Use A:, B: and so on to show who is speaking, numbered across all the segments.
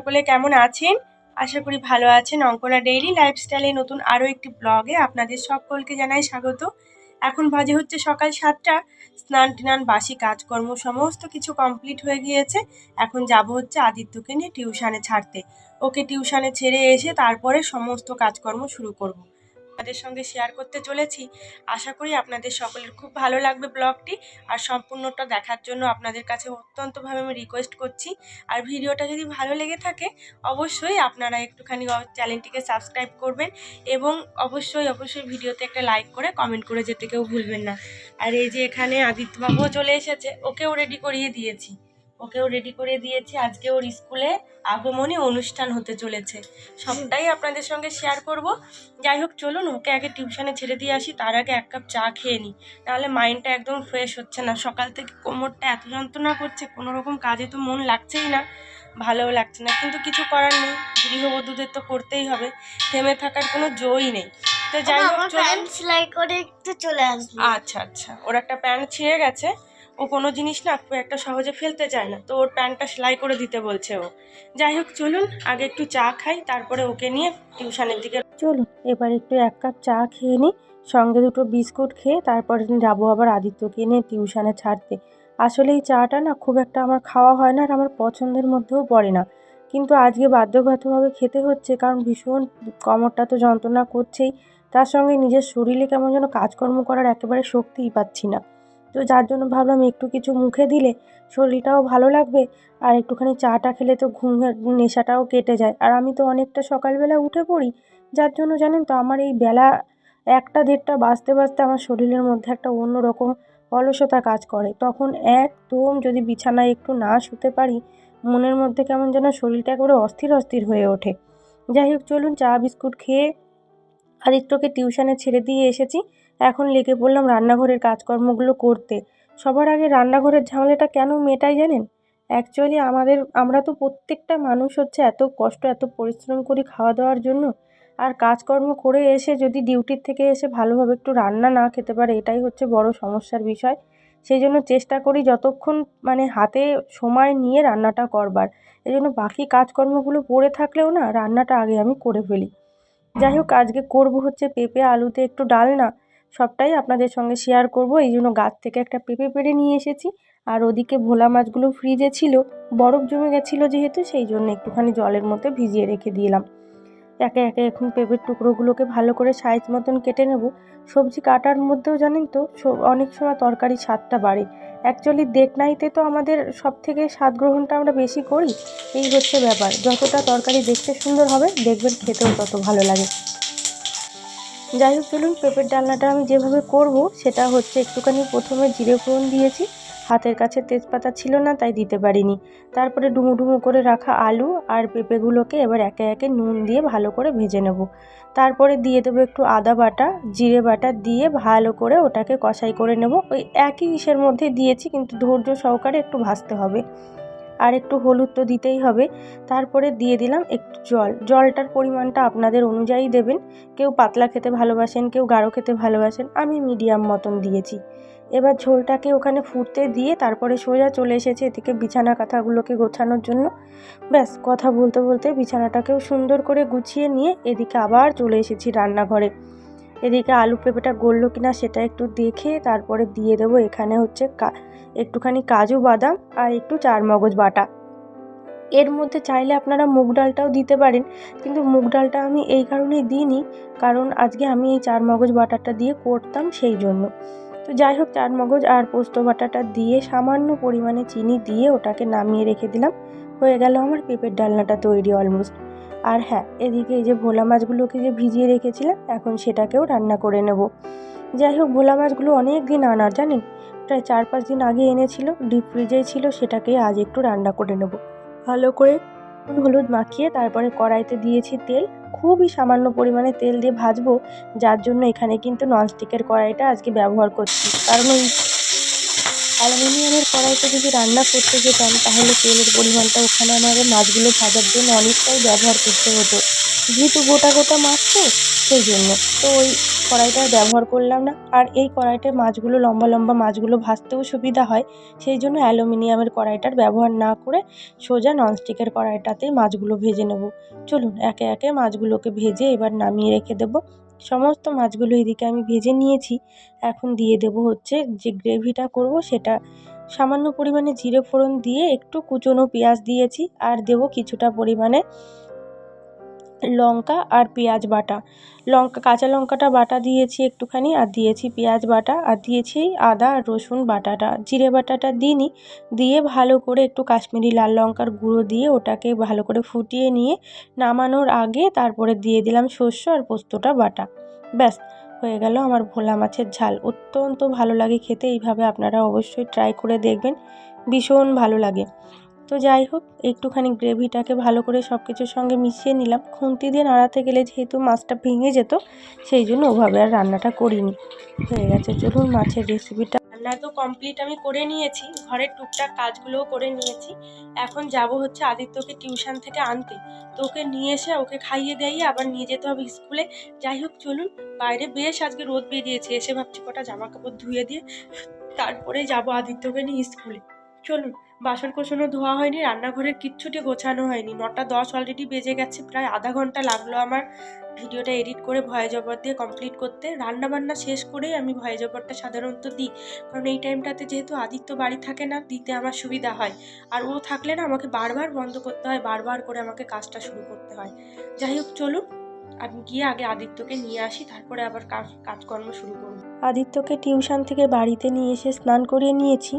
A: সকলে কেমন আছেন? আশা করি ভালো আছেন। অঙ্কনা ডেইলি লাইফস্টাইলে নতুন আরও একটি ব্লগে আপনাদের সকলকে জানাই স্বাগত। এখন বাজে হচ্ছে সকাল সাতটা। স্নান টান বাসি কাজকর্ম সমস্ত কিছু কমপ্লিট হয়ে গিয়েছে। এখন যাব হচ্ছে আদিত্যকে নিয়ে টিউশানে ছাড়তে। ওকে টিউশানে ছেড়ে এসে তারপরে সমস্ত কাজকর্ম শুরু করব। আপনাদের সঙ্গে শেয়ার করতে চলেছি। আশা করি আপনাদের সকলের খুব ভালো লাগবে ব্লগটি আর সম্পূর্ণটা দেখার জন্য আপনাদের কাছে অত্যন্তভাবে আমি রিকোয়েস্ট করছি। আর ভিডিওটা যদি ভালো লেগে থাকে, অবশ্যই আপনারা একটুখানি চ্যানেলটিকে সাবস্ক্রাইব করবেন এবং অবশ্যই অবশ্যই ভিডিওতে একটা লাইক করে কমেন্ট করে যেতে কেউ ভুলবেন না। আর এই যে এখানে আদিত্যবাবুও চলে এসেছে, ওকেও রেডি করিয়ে দিয়েছি। ওকেও রেডি করে দিয়েছি। আজকে ওর স্কুলে আগমনী অনুষ্ঠান হতে চলেছে। সবটাই আপনাদের সঙ্গে শেয়ার করব। যাই হোক চলুন ওকে আগে টিউশনে ছেড়ে দিয়ে আসি। তার আগে এক কাপ চা খেয়ে নিই নাহলে মাইন্ডটা একদম ফ্রেশ হচ্ছে না। সকাল থেকে কোমরটা এত যন্ত্রণা করছে কোনো রকম কাজে তো মন লাগছেই না। ভালোও লাগছে না। কিন্তু কিছু করার নেই। গৃহবধূদের তো করতেই হবে। থেমে থাকার কোনো জোই নেই। তো যাই হোক
B: সেলাই করে একটু চলে আসবে।
A: আচ্ছা আচ্ছা। ওর একটা প্যান্ট ছিঁড়ে গেছে। ও কোনো জিনিস না খুব একটা সহজে ফেলতে চায় না। তো ওর প্যান্টটা সেলাই করে দিতে বলছে ও। যাই হোক, চলুন, আগে একটু চা খাই, তারপরে ওকে নিয়ে টিউশনের দিকে চলুন। এবার একটু এক কাপ চা খেয়ে নিই, সঙ্গে দুটো বিস্কুট খেয়ে তারপরে যাব আবার আদিত্যকে নিয়ে টিউশনে ছাড়তে। আসলে এই চাটা না খুব একটা আমার খাওয়া হয় না আর আমার পছন্দের মধ্যেও পড়ে না। কিন্তু আজকে বাধ্যগতভাবে খেতে হচ্ছে, কারণ ভীষণ কোমরটা তো যন্ত্রণা করছেই। তার সঙ্গে নিজের শরীরে কেমন যেন কাজকর্ম করার একেবারে শক্তিই পাচ্ছি না। তো যার জন্য ভাবলাম একটু কিছু মুখে দিলে শরীরটাও ভালো লাগবে আর একটুখানি চাটা খেলে তো ঘুমের নেশাটাও কেটে যায়। আর আমি তো অনেকটা সকালবেলা উঠে পড়ি, যার জন্য জানেন তো আমার এই বেলা একটা দেড়টা বাজতে বাজতে আমার শরীরের মধ্যে একটা অন্য রকম অলসতা কাজ করে। তখন একদম যদি বিছানায় একটু না শুতে পারি, মনের মধ্যে কেমন যেন শরীরটা একেবারে অস্থির অস্থির হয়ে ওঠে। যাই হোক, চলুন চা, বিস্কুট খেয়ে আদিত্যকে টিউশনে ছেড়ে দিয়ে এসেছি। এখন লেগে পড়লাম রান্নাঘরের কাজকর্মগুলো করতে। সবার আগে রান্নাঘরের ঝামেলাটা কেন মেটাই জানেন? অ্যাকচুয়ালি আমাদের, আমরা তো প্রত্যেকটা মানুষ হচ্ছে এত কষ্ট, এত পরিশ্রম করি খাওয়া দাওয়ার জন্য আর কাজকর্ম করে এসে যদি ডিউটির থেকে এসে ভালোভাবে একটু রান্না না খেতে পারে, এটাই হচ্ছে বড় সমস্যার বিষয়। সেই জন্য চেষ্টা করি যতক্ষণ মানে হাতে সময় নিয়ে রান্নাটা করবার। এই জন্য বাকি কাজকর্মগুলো পড়ে থাকলেও না রান্নাটা আগে আমি করে ফেলি। যাই হোক, আজকে করব হচ্ছে পেঁপে আলুতে একটু ডালনা। সবটাই আপনাদের সঙ্গে শেয়ার করব। এই জন্য গাছ থেকে একটা পেঁপে পেড়ে নিয়ে এসেছি। আর ওদিকে ভোলা মাছগুলো ফ্রিজে ছিল। বরফ জমে গেছিল যেহেতু, সেই জন্য একটুখানি জলের মধ্যে ভিজিয়ে রেখে দিলাম। একে একে এখন পেঁপের টুকরোগুলোকে ভালো করে সাইজ মতন কেটে নেব। সবজি কাটার মধ্যেও জানেন তো অনেক সময় তরকারি স্বাদটা বাড়ে। অ্যাকচুয়ালি দেখনাইতে তো আমাদের সব থেকে স্বাদ গ্রহণটা আমরা বেশি করি। এই হচ্ছে ব্যাপার। যতটা তরকারি দেখতে সুন্দর হবে, দেখবেন খেতেও তত ভালো লাগে। যাই হোক, চলুন পেঁপের ডালনাটা আমি যেভাবে করব, সেটা হচ্ছে একটুখানি প্রথমে জিরে ফোড়ন দিয়েছি। হাতের কাছে তেজপাতা ছিল না, তাই দিতে পারিনি। তারপরে ডুমো ডুমো করে রাখা আলু আর পেঁপেগুলোকে এবার একে একে নুন দিয়ে ভালো করে ভেজে নেব। তারপরে দিয়ে দেবো একটু আদা বাটা, জিরে বাটা দিয়ে ভালো করে ওটাকে কষাই করে নেব। ওই একই ইসের মধ্যে দিয়েছি, কিন্তু ধৈর্য সহকারে একটু ভাজতে হবে। আর একটু হলুদ তো দিতেই হবে। তারপরে দিয়ে দিলাম একটু জল। জলটার পরিমাণটা আপনাদের অনুযায়ী দেবেন। কেউ পাতলা খেতে ভালোবাসেন, কেউ গাঢ় খেতে ভালোবাসেন, আমি মিডিয়াম মতন দিয়েছি। এবার ঝোলটাকে ওখানে ফুটতে দিয়ে তারপরে সোজা চলে এসেছে এদিকে বিছানা কাঁথাগুলোকে গোছানোর জন্য। ব্যাস, কথা বলতে বলতে বিছানাটাকেও সুন্দর করে গুছিয়ে নিয়ে এদিকে আবার চলে এসেছি রান্নাঘরে। এদিকে আলু পেঁপেটা গললো কিনা সেটা একটু দেখে তারপরে দিয়ে দেবো। এখানে হচ্ছে একটুখানি কাজু বাদাম আর একটু চার মগজ বাটা। এর মধ্যে চাইলে আপনারা মুগ ডালটাও দিতে পারেন, কিন্তু মুগ ডালটা আমি এই কারণেই দিইনি, কারণ আজকে আমি এই চার মগজ বাটাটা দিয়ে করতাম সেই জন্য। তো যাই হোক চার মগজ আর পোস্ত বাটাটা দিয়ে সামান্য পরিমাণে চিনি দিয়ে ওটাকে নামিয়ে রেখে দিলাম। হয়ে গেল আমার পেঁপের ডালনাটা তৈরি অলমোস্ট আর হ্যাঁ এদিকে এই যে ভোলা মাছগুলোকে যে ভিজিয়ে রেখেছিলাম, এখন সেটাকেও রান্না করে নেব। যাই হোক, ভোলা মাছগুলো অনেক দিন আনার, জানেন? প্রায় চার পাঁচ দিন আগে এনেছিল, ডিপ ফ্রিজে ছিল সেটাকে আজ একটু রান্না করে নেব। ভালো করে হলুদ মাখিয়ে তারপরে কড়াইতে দিয়েছি তেল। খুবই সামান্য পরিমাণে তেল দিয়ে ভাজবো, যার জন্য এখানে কিন্তু ননস্টিকের কড়াইটা আজকে ব্যবহার করছি। কারণ ওই অ্যালুমিনিয়ামের কড়াইতে যদি রান্না করতে যেতাম, তাহলে তেলের পরিমাণটা ওখানে আমাদের মাছগুলো ভাজার জন্য অনেকটাই ব্যবহার করতে হতো। যেহেতু গোটা গোটা মাছ তো, সেই জন্য। তো ওই কড়াইটা ব্যবহার করলাম না। আর এই কড়াইটায় মাছগুলো, লম্বা লম্বা মাছগুলো ভাজতেও সুবিধা হয়। সেই জন্য অ্যালুমিনিয়ামের কড়াইটার ব্যবহার না করে সোজা ননস্টিকের কড়াইটাতেই মাছগুলো ভেজে নেব। চলুন, একে একে মাছগুলোকে ভেজে এবার নামিয়ে রেখে দেবো। সমস্ত মাছগুলো এদিকে আমি ভেজে নিয়েছি। এখন দিয়ে দেব হচ্ছে যে গ্রেভিটা করব সেটা সামান্য পরিমাণে জিরে ফোড়ন দিয়ে একটু কুচনো পেঁয়াজ দিয়েছি আর দেব কিছুটা পরিমাণে লঙ্কা আর পেঁয়াজ বাটা। লঙ্কা, কাঁচা লঙ্কাটা বাটা দিয়েছি একটুখানি আর দিয়েছি পেঁয়াজ বাটা আর দিয়েছি আদা আর রসুন বাটাটা। জিরে বাটাটা দিইনি, দিয়ে ভালো করে একটু কাশ্মীরি লাল লঙ্কার গুঁড়ো দিয়ে ওটাকে ভালো করে ফুটিয়ে নিয়ে নামানোর আগে তারপরে দিয়ে দিলাম শস্য আর পোস্তটা বাটা। ব্যাস, হয়ে গেল আমার ভোলা মাছের ঝাল। অত্যন্ত ভালো লাগে খেতে, এইভাবে আপনারা অবশ্যই ট্রাই করে দেখবেন, ভীষণ ভালো লাগে। তো যাই হোক, একটুখানি গ্রেভিটাকে ভালো করে সব কিছুর সঙ্গে মিশিয়ে নিলাম। খুন্তি দিয়ে নাড়াতে গেলে যেহেতু মাছটা ভেঙে যেত, সেই জন্য ওভাবে আর রান্নাটা করিনি। হয়ে গেছে। চলুন মাছের রেসিপিটা রান্না তো কমপ্লিট আমি করে নিয়েছি। ঘরের টুকটাক কাজগুলোও করে নিয়েছি। এখন যাব হচ্ছে আদিত্যকে টিউশন থেকে আনতে। তো ওকে নিয়ে এসে ওকে খাইয়ে দাইয়ে আবার নিয়ে যেতে হবে স্কুলে। যাই হোক, চলুন। বাইরে বেশ আজকে রোদ বেরিয়েছে। এসে ভাবছি কটা জামা কাপড় ধুয়ে দিয়ে তারপরে যাব আদিত্যকে নিয়ে স্কুলে। চলুন, বাসন কোসনও ধোয়া হয়নি রান্নাঘরের কিচ্ছুটি গোছানো হয়নি। নটা দশ অলরেডি বেজে গেছে, প্রায় আধা ঘণ্টা লাগল আমার ভিডিওটা এডিট করে ভয়ে জবর দিয়ে কমপ্লিট করতে। রান্না বান্না শেষ করেই আমি ভয়ে জবরটা সাধারণত দিই, কারণ এই টাইমটাতে যেহেতু আদিত্য বাড়ি থাকে না, দিতে আমার সুবিধা হয়। আর ও থাকলে না, আমাকে বারবার বন্ধ করতে হয়, বারবার করে আমাকে কাজটা শুরু করতে হয়। যাই হোক, চলুন, আমি গিয়ে আগে আদিত্যকে নিয়ে আসি, তারপরে আবার কাজ, কাজকর্ম শুরু করব। আদিত্যকে টিউশন থেকে বাড়িতে নিয়ে এসে স্নান করিয়ে নিয়েছি।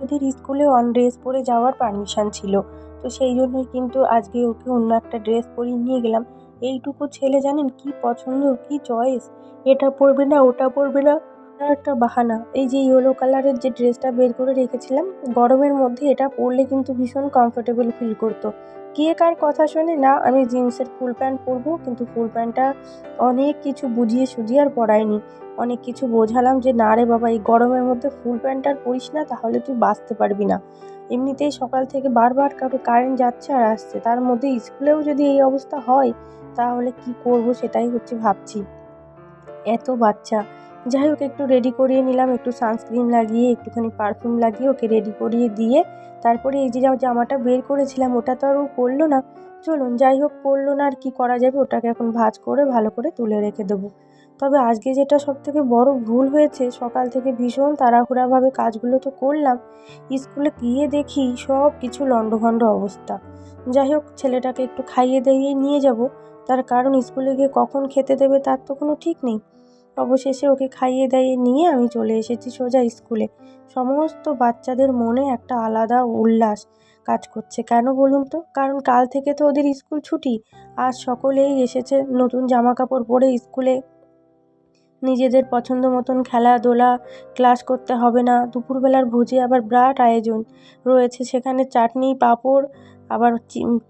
A: ওদের স্কুলে অন ড্রেস পরে যাওয়ার পারমিশন ছিল। তো সেই জন্যই কিন্তু আজকে ওকে অন্য একটা ড্রেস পরিয়ে নিয়ে গেলাম। এইটুকু ছেলে জানেন কি পছন্দ, কি চয়েস এটা পরবে না, ওটা পরবে না। একটা বাহানা। এই যে ইয়েলো কালারের যে ড্রেসটা বের করে রেখেছিলাম, গরমের মধ্যে এটা পরলে কিন্তু ভীষণ কমফোর্টেবল ফিল করতো। কে কার কথা শোনে, না, আমি জিন্সের ফুল প্যান্ট পরবো, কিন্তু ফুল প্যান্টটা অনেক কিছু বুঝিয়ে সুঝিয়ে আর পরাইনি। অনেক কিছু বোঝালাম যে, না রে বাবা, এই গরমের মধ্যে ফুল প্যান্ট আর পরিস না, তাহলে তুই বাঁচতে পারবি না। এমনিতেই সকাল থেকে বারবার কারও কারেন্ট যাচ্ছে আর আসছে। তার মধ্যে স্কুলেও যদি এই অবস্থা হয়, তাহলে কি করব সেটাই হচ্ছে ভাবছি। এত বাচ্চা। যাই হোক একটু রেডি করিয়ে নিলাম, একটু সানস্ক্রিন লাগিয়ে, একটুখানি পারফিউম লাগিয়ে ওকে রেডি করিয়ে দিয়ে তারপরে এই যে জামাটা বের করেছিলাম, ওটা তো আর ও পরলো না। চলুন যাই হোক পরলো না আর কি করা যাবে, ওটাকে এখন ভাজ করে, ভালো করে তুলে রেখে দেবো। তবে আজকে যেটা সব থেকে বড় ভুল হয়েছে, সকাল থেকে ভীষণ তাড়াহুড়াভাবে কাজগুলো তো করলাম, স্কুলে গিয়ে দেখি সব কিছু লণ্ডভণ্ড অবস্থা। যাই হোক ছেলেটাকে একটু খাইয়ে দাইয়ে নিয়ে যাব, তার কারণ স্কুলে গিয়ে কখন খেতে দেবে তার তো কোনো ঠিক নেই। অবশেষে ওকে খাইয়ে দাইয়ে নিয়ে আমি চলে এসেছি সোজা স্কুলে। সমস্ত বাচ্চাদের মনে একটা আলাদা উল্লাস কাজ করছে। কেন বলুন তো? কারণ কাল থেকে তো ওদের স্কুল ছুটি। আজ সকলেই এসেছে নতুন জামা কাপড় পরে স্কুলে। নিজেদের পছন্দ মতন খেলাধুলা ক্লাস করতে হবে না। দুপুরবেলার ভোজে আবার বিরাট আয়োজন রয়েছে। সেখানে চাটনি, পাঁপড় আবার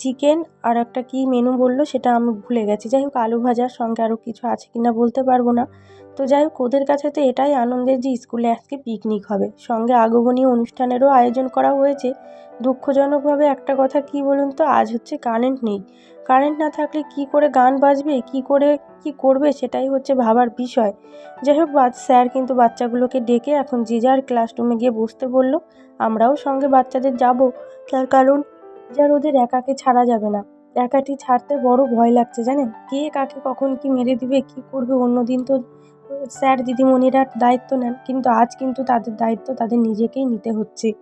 A: চিকেন আর একটা কী মেনু বলল সেটা আমি ভুলে গেছি। যাই হোক, আলু ভাজার সঙ্গে আরও কিছু আছে কি না বলতে পারব না। তো যাই হোক, ওদের কাছে তো এটাই আনন্দের যে স্কুলে আজকে পিকনিক হবে। সঙ্গে আগমনী অনুষ্ঠানেরও আয়োজন করা হয়েছে। দুঃখজনকভাবে একটা কথা কী বলুন তো, আজ হচ্ছে কারেন্ট নেই। কারেন্ট না থাকলে কি করে গান বাজবে, কি করে, কি করবে সেটাই হচ্ছে ভাবার বিষয়। যাই হোক স্যার কিন্তু বাচ্চাগুলোকে ডেকে এখন যে যার ক্লাসরুমে গিয়ে বসতে বলল, আমরাও সঙ্গে বাচ্চাদের যাব। তার কারণ যার ওদের একাকে ছাড়া যাবে না। একাটি ছাড়তে বড় ভয় লাগছে জানেন? কে কাকে কখন কি মেরে দিবে, কি করবে? অন্যদিন তো স্যার, দিদিমণিরা দায়িত্ব নেন। কিন্তু আজ কিন্তু তাদের দায়িত্ব তাদের নিজেকেই নিতে হচ্ছে।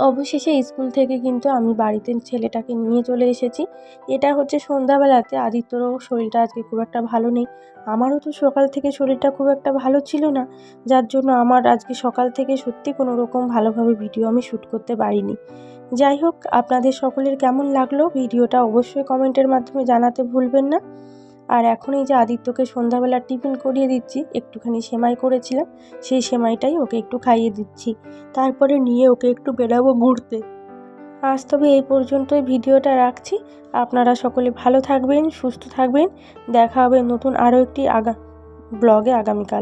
A: অবশেষে স্কুল থেকে কিন্তু আমি বাড়িতে ছেলেটাকে নিয়ে চলে এসেছি। এটা হচ্ছে সন্ধ্যাবেলাতে। আদিত্যরও শরীরটা আজকে খুব একটা ভালো নেই। আমারও তো সকাল থেকে শরীরটা খুব একটা ভালো ছিল না। যার জন্য আমার আজকে সকাল থেকে সত্যি কোনো রকম ভালোভাবে ভিডিও আমি শ্যুট করতে পারিনি। যাই হোক, আপনাদের সকলের কেমন লাগল? ভিডিওটা অবশ্যই কমেন্টের মাধ্যমে জানাতে ভুলবেন না। আর এখন এই যে আদিত্যকে সন্ধ্যাবেলা টিফিন করিয়ে দিচ্ছি, একটুখানি সেমাই করেছিলাম, সেই সেমাইটাই ওকে একটু খাইয়ে দিচ্ছি। তারপরে নিয়ে ওকে একটু বেরাবো ঘুরতে। আজ তবে এই পর্যন্তই ভিডিওটা রাখছি। আপনারা সকলে ভালো থাকবেন, সুস্থ থাকবেন। দেখা হবে নতুন আরও একটি আগা ব্লগে আগামীকাল।